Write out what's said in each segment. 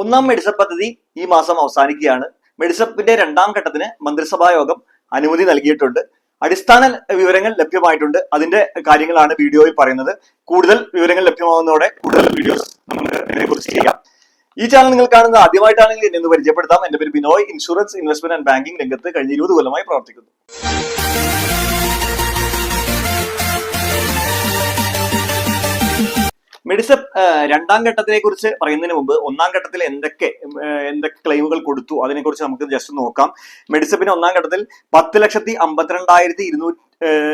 ഒന്നാം മെഡിസപ്പ് പദ്ധതി ഈ മാസം അവസാനിക്കുകയാണ്. മെഡിസപ്പിന്റെ രണ്ടാം ഘട്ടത്തിന് മന്ത്രിസഭാ യോഗം അനുമതി നൽകിയിട്ടുണ്ട്. അടിസ്ഥാന വിവരങ്ങൾ ലഭ്യമായിട്ടുണ്ട്. അതിന്റെ കാര്യങ്ങളാണ് വീഡിയോയിൽ പറയുന്നത്. കൂടുതൽ വിവരങ്ങൾ ലഭ്യമാകുന്നതോടെ കൂടുതൽ വീഡിയോസ് നമുക്ക് ഇതിനെക്കുറിച്ച് ചെയ്യാം. ഈ ചാനൽ നിങ്ങൾ കാണുന്നത് ആദ്യമായിട്ടാണെങ്കിൽ എന്നെ ഒന്ന് പരിചയപ്പെടുത്താം. എന്റെ പേര് Binoy. Insurance investment and banking രംഗത്ത് കഴിഞ്ഞ ഇരുപത് കൊല്ലമായി പ്രവർത്തിക്കുന്നു. രണ്ടാം ഘട്ടത്തിനെ കുറിച്ച് പറയുന്നതിന് മുമ്പ് ഒന്നാം ഘട്ടത്തിൽ എന്തൊക്കെ എന്തൊക്കെ ക്ലെയിമുകൾ കൊടുത്തു? അതിനെക്കുറിച്ച് നമുക്ക് ജസ്റ്റ് നോക്കാം. മെഡിസപ്പിന് ഒന്നാം ഘട്ടത്തിൽ പത്ത് ലക്ഷത്തി അമ്പത്തിരണ്ടായിരത്തി ഇരുന്നൂറ്റി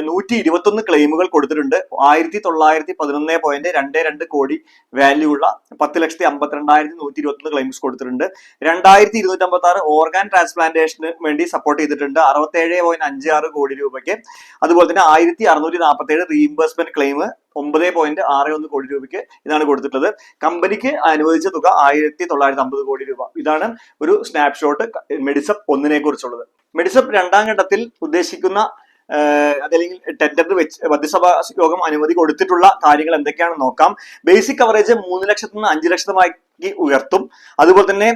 നൂറ്റി ഇരുപത്തി ഒന്ന് ക്ലെയിമുകൾ കൊടുത്തിട്ടുണ്ട്. ആയിരത്തി തൊള്ളായിരത്തി പതിനൊന്ന് പോയിന്റ് രണ്ട് രണ്ട് കോടി വാല്യൂ ഉള്ള പത്ത് ലക്ഷത്തി അമ്പത്തിരണ്ടായിരത്തി നൂറ്റി ഇരുപത്തി ഒന്ന് ക്ലെയിംസ് കൊടുത്തിട്ടുണ്ട്. രണ്ടായിരത്തി ഇരുന്നൂറ്റി അമ്പത്തി ആറ് ഓർഗാൻ ട്രാൻസ്പ്ലാന്റേഷന് വേണ്ടി സപ്പോർട്ട് ചെയ്തിട്ടുണ്ട്. അറുപത്തേഴ് പോയിന്റ് അഞ്ച് ആറ് കോടി രൂപയ്ക്ക്. അതുപോലെ തന്നെ ആയിരത്തി അറുന്നൂറ്റി നാൽപ്പത്തി ഏഴ് റീഇംബേഴ്സ്മെന്റ് ക്ലെയിം ഒമ്പത് പോയിന്റ് ആറ് ഒന്ന് കോടി രൂപയ്ക്ക് ഇതാണ് കൊടുത്തിട്ടുള്ളത്. കമ്പനിക്ക് അനുവദിച്ച തുക ആയിരത്തി തൊള്ളായിരത്തി അമ്പത് കോടി രൂപ. ഇതാണ് ഒരു സ്നാപ്ഷോട്ട് മെഡിസപ്പ് ഒന്നിനെ കുറിച്ചുള്ളത് മെഡിസപ്പ് രണ്ടാം ഘട്ടത്തിൽ ഉദ്ദേശിക്കുന്ന അതല്ലെങ്കിൽ ടെൻഡറിന് വെച്ച് മന്ത്രിസഭാ യോഗം അനുമതി കൊടുത്തിട്ടുള്ള കാര്യങ്ങൾ എന്തൊക്കെയാണെന്ന് നോക്കാം. ബേസിക് കവറേജ് മൂന്ന് ലക്ഷത്തിൽ നിന്ന് അഞ്ച് ലക്ഷമാക്കി ഉയർത്തും. അതുപോലെ തന്നെ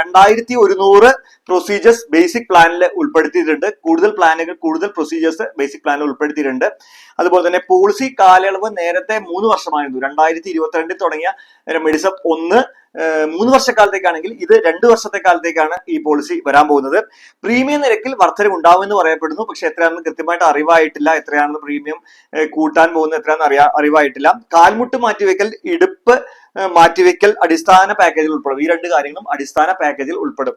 രണ്ടായിരത്തി ഒരുന്നൂറ് പ്രൊസീജിയേഴ്സ് ബേസിക് പ്ലാനിൽ ഉൾപ്പെടുത്തിയിട്ടുണ്ട്. കൂടുതൽ പ്ലാനുകൾ കൂടുതൽ പ്രൊസീജിയേഴ്സ് ബേസിക് പ്ലാനിൽ ഉൾപ്പെടുത്തിയിട്ടുണ്ട്. അതുപോലെ തന്നെ പോളിസി കാലയളവ് നേരത്തെ മൂന്ന് വർഷമായിരുന്നു. രണ്ടായിരത്തി ഇരുപത്തിരണ്ടിൽ തുടങ്ങിയ മെഡിസപ്പ് ഒന്ന് മൂന്ന് വർഷക്കാലത്തേക്കാണെങ്കിൽ ഇത് രണ്ട് വർഷത്തെ കാലത്തേക്കാണ് ഈ പോളിസി വരാൻ പോകുന്നത്. പ്രീമിയം നിരക്കിൽ വർധനം ഉണ്ടാവുമെന്ന് പറയപ്പെടുന്നു. പക്ഷെ എത്രയാണെന്ന് കൃത്യമായിട്ട് അറിവായിട്ടില്ല. എത്രയാണെന്ന് പ്രീമിയം കൂട്ടാൻ പോകുന്നത് എത്രയാണെന്ന് അറിയാ അറിവായിട്ടില്ല. കാൽമുട്ട് മാറ്റിവെക്കൽ ഇടുപ്പ് മാറ്റിവെക്കൽ അടിസ്ഥാന പാക്കേജിൽ ഉൾപ്പെടും. ഈ രണ്ട് കാര്യങ്ങളും അടിസ്ഥാന പാക്കേജിൽ ഉൾപ്പെടും.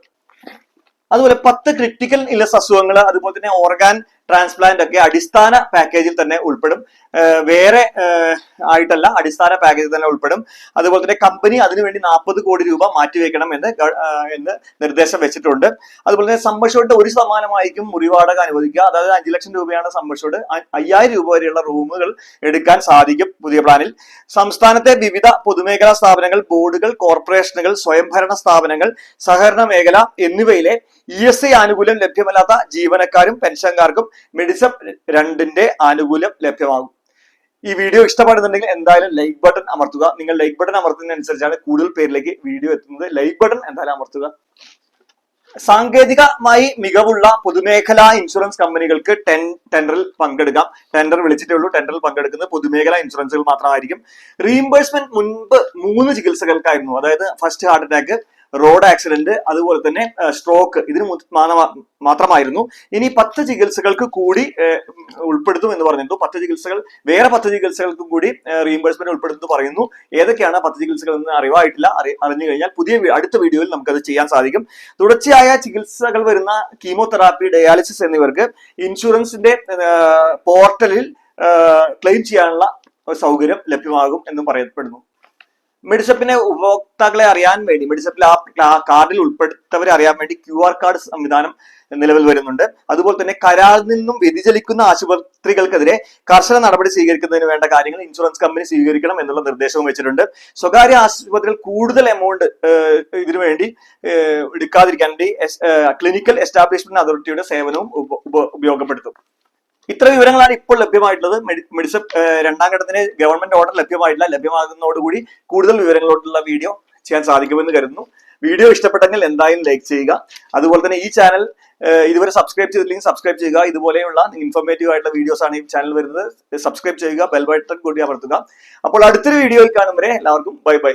അതുപോലെ പത്ത് ക്രിട്ടിക്കൽ ഇല്ലസ് അസുഖങ്ങൾ അതുപോലെ തന്നെ ഓർഗാൻ ട്രാൻസ്പ്ലാന്റ് ഒക്കെ അടിസ്ഥാന പാക്കേജിൽ തന്നെ ഉൾപ്പെടും. വേറെ ആയിട്ടല്ല അടിസ്ഥാന പാക്കേജിൽ തന്നെ ഉൾപ്പെടും. അതുപോലെ തന്നെ കമ്പനി അതിനുവേണ്ടി നാൽപ്പത് കോടി രൂപ മാറ്റിവെക്കണം എന്ന് എന്ന് നിർദ്ദേശം വെച്ചിട്ടുണ്ട്. അതുപോലെ തന്നെ സമ്മർഷോട്ട് ഒരു ശതമാനമായിരിക്കും മുറിവാടക അനുവദിക്കുക. അതായത് അഞ്ച് ലക്ഷം രൂപയാണ് സമ്മർഷോട്ട് അയ്യായിരം രൂപ വരെയുള്ള റൂമുകൾ എടുക്കാൻ സാധിക്കും പുതിയ പ്ലാനിൽ. സംസ്ഥാനത്തെ വിവിധ പൊതുമേഖലാ സ്ഥാപനങ്ങൾ ബോർഡുകൾ കോർപ്പറേഷനുകൾ സ്വയംഭരണ സ്ഥാപനങ്ങൾ സഹകരണ മേഖല എന്നിവയിലെ ഇ എസ് ഐ ആനുകൂല്യം ലഭ്യമല്ലാത്ത ജീവനക്കാരും പെൻഷൻകാർക്കും മെഡിസപ്പ് രണ്ടിന്റെ ആനുകൂല്യം ലഭ്യമാകും. ഈ വീഡിയോ ഇഷ്ടപ്പെടുന്നുണ്ടെങ്കിൽ എന്തായാലും ലൈക്ക് ബട്ടൺ അമർത്തുക. നിങ്ങൾ ലൈക്ക് ബട്ടൺ അമർത്തുന്നതിനനുസരിച്ചാണ് കൂടുതൽ പേരിലേക്ക് വീഡിയോ എത്തുന്നത്. ലൈക്ക് ബട്ടൺ എന്തായാലും അമർത്തുക. സാങ്കേതികമായി മികവുള്ള പൊതുമേഖലാ ഇൻഷുറൻസ് കമ്പനികൾക്ക് ടെൻ ടെൻഡറിൽ പങ്കെടുക്കാം. ടെൻഡർ വിളിച്ചിട്ടേ ഉള്ളൂ. ടെൻഡറിൽ പങ്കെടുക്കുന്നത് പൊതുമേഖലാ ഇൻഷുറൻസുകൾ മാത്രമായിരിക്കും. റീഇംബേഴ്സ്മെന്റ് മുൻപ് മൂന്ന് ചികിത്സകൾക്കായിരുന്നു. അതായത് first heart attack road accident അതുപോലെ തന്നെ സ്ട്രോക്ക് ഇതിന് മാത്രമായിരുന്നു. ഇനി പത്ത് ചികിത്സകൾക്ക് കൂടി ഉൾപ്പെടുത്തും എന്ന് പറഞ്ഞിരുന്നു. പത്ത് ചികിത്സകൾ വേറെ പത്ത് ചികിത്സകൾക്കും കൂടി റീഇംബേഴ്സ്മെന്റ് ഉൾപ്പെടുത്തുന്നു പറയുന്നു. ഏതൊക്കെയാണ് പത്ത് ചികിത്സകൾ എന്ന് അറിവായിട്ടില്ല. അറിഞ്ഞു കഴിഞ്ഞാൽ പുതിയ അടുത്ത വീഡിയോയിൽ നമുക്കത് ചെയ്യാൻ സാധിക്കും. തുടർച്ചയായ ചികിത്സകൾ വരുന്ന കീമോതെറാപ്പി ഡയാലിസിസ് എന്നിവർക്ക് ഇൻഷുറൻസിന്റെ പോർട്ടലിൽ ക്ലെയിം ചെയ്യാനുള്ള സൗകര്യം ലഭ്യമാകും എന്നും പറയപ്പെടുന്നു. മെഡിസപ്പിനെ ഉപഭോക്താക്കളെ അറിയാൻ വേണ്ടി മെഡിസപ്പിൽ ആ കാർഡിൽ ഉൾപ്പെടുത്തവരെ അറിയാൻ വേണ്ടി ക്യു ആർ കാർഡ് സംവിധാനം നിലവിൽ വരുന്നുണ്ട്. അതുപോലെ തന്നെ കരാറിൽ നിന്നും വ്യതിചലിക്കുന്ന ആശുപത്രികൾക്കെതിരെ കർശന നടപടി സ്വീകരിക്കുന്നതിന് വേണ്ട കാര്യങ്ങൾ ഇൻഷുറൻസ് കമ്പനി സ്വീകരിക്കണം എന്നുള്ള നിർദ്ദേശവും വെച്ചിട്ടുണ്ട്. സ്വകാര്യ ആശുപത്രികൾ കൂടുതൽ എമൗണ്ട് ഇതിനു വേണ്ടി എടുക്കാതിരിക്കാൻ വേണ്ടി ക്ലിനിക്കൽ എസ്റ്റാബ്ലിഷ്മെന്റ് അതോറിറ്റിയുടെ സേവനവും ഉപ- ഉപ- ഉപയോഗപ്പെടുത്തും. ഇത്ര വിവരങ്ങളാണ് ഇപ്പോൾ ലഭ്യമായിട്ടുള്ളത്. മെഡി- മെഡിസപ്പ് രണ്ടാം ഘട്ടത്തിന് ഗവൺമെന്റ് ഓർഡർ ലഭ്യമായിട്ടില്ല. ലഭ്യമാകുന്നതോടുകൂടി കൂടുതൽ വിവരങ്ങളോടുള്ള വീഡിയോ ചെയ്യാൻ സാധിക്കുമെന്ന് കരുതുന്നു. വീഡിയോ ഇഷ്ടപ്പെട്ടെങ്കിൽ എന്തായാലും ലൈക്ക് ചെയ്യുക. അതുപോലെ തന്നെ ഈ ചാനൽ ഇതുവരെ സബ്സ്ക്രൈബ് ചെയ്തില്ലെങ്കിൽ സബ്സ്ക്രൈബ് ചെയ്യുക. ഇതുപോലെയുള്ള ഇൻഫോർമേറ്റീവ് ആയിട്ടുള്ള വീഡിയോസ് ആണ് ഈ ചാനൽ വരുന്നത്. സബ്സ്ക്രൈബ് ചെയ്യുക. ബെൽ ബട്ടൺ കൂടി അമർത്തുക. അപ്പോൾ അടുത്തൊരു വീഡിയോയിൽ കാണും വരെ എല്ലാവർക്കും ബൈ ബൈ.